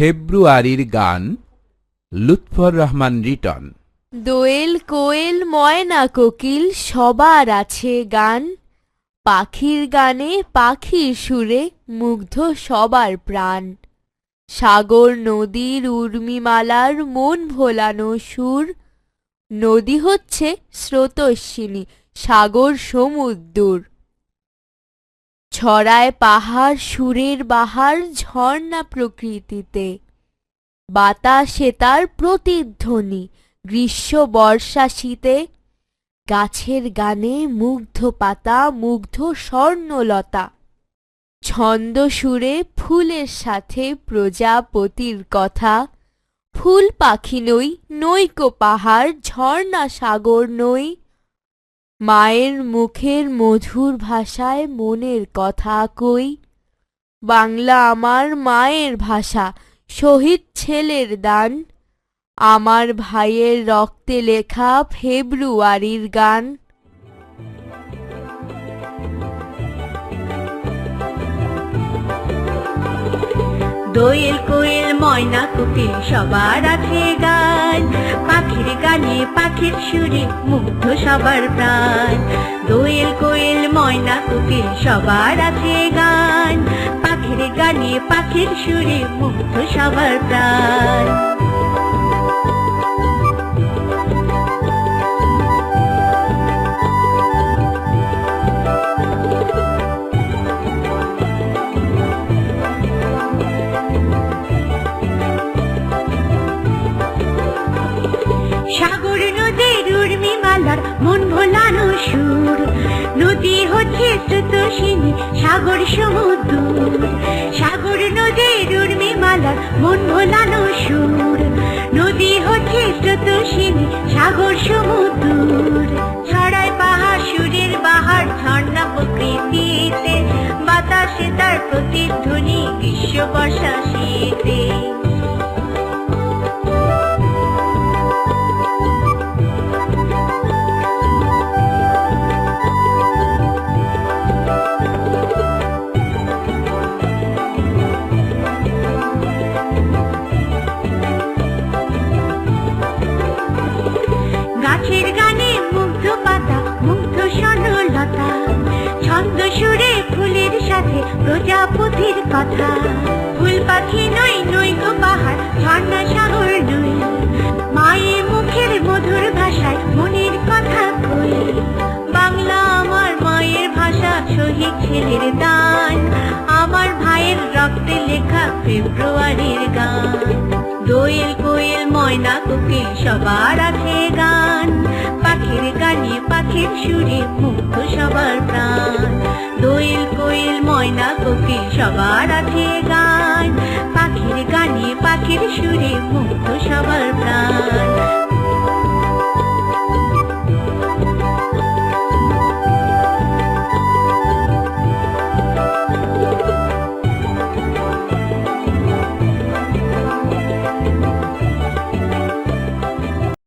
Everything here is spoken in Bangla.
ফেব্রুয়ারির গান লুৎফর রহমান রিটন। দোয়েল কোয়েল ময়না কোকিল সবার আছে গান। পাখির গানে পাখির সুরে মুগ্ধ সবার প্রাণ। সাগর নদীর উর্মিমালার মন ভোলানো সুর। নদী হচ্ছে স্রোতস্বিনী, সাগর সমুদ্র ছড়ায় পাহাড়, সুরের বাহার, ঝর্ণা প্রকৃতিতে। বাতাসে তার প্রতিধ্বনি, গ্রীষ্ম, বর্ষা, শীতে। গাছের গানে মুগ্ধ পাতা, মুগ্ধ স্বর্ণলতা। ছন্দ সুরে ফুলের সাথে প্রজাপতির কথা। ফুল পাখি নই, নৈকো পাহাড়, ঝর্ণা সাগর নই। মায়ের মুখের মধুর ভাষায় মনের কথা কই? বাংলা আমার মায়ের ভাষা, শহীদ ছেলের দান। আমার ভাইয়ের রক্তে লেখা ফেব্রুয়ারির গান। দোয়েল কোয়েল, ময়না কোকিল, সবার আছে গান। পাখির গানে পাখির সুরে মুগ্ধ সবার প্রাণ। দোয়েল কোয়েল, ময়না কোকিল, সবার আছে গান। পাখির গানে পাখির সুরে মুগ্ধ সবার প্রাণ। সুর। নদী হচ্ছে স্রোতসিনী, সাগর সমুদ্র। সাগর নদীর মন ভোলানো সুর। নদী হচ্ছে সাগর সমুদ্র। ছড়ায় পাহাড়, সুরের বাহার, ঝর্ণা প্রকৃতিতে। বাতাসে তার প্রতিধ্বনি গ্রীষ্ম বর্ষা প্রজাপতির কথা। ফুল পাখি নই নই গো পাহাড়, ঝর্ণা সাগর নই। মায়ের মুখের মধুর ভাষায় মনের কথা কই। বাংলা আমার মায়ের ভাষা, শহীদ ছেলের দান। আমার ভাইয়ের রক্তে লেখা ফেব্রুয়ারির গান। দোয়েল কোয়েল, ময়না কোকিল, সবার আছে গান। পাখির গানে পাখির সুরে মুগ্ধ সবার প্রাণ। কোয়েল ময়না কোকিল সবার আছে গান। পাখির গানে পাখির সুরে মুগ্ধ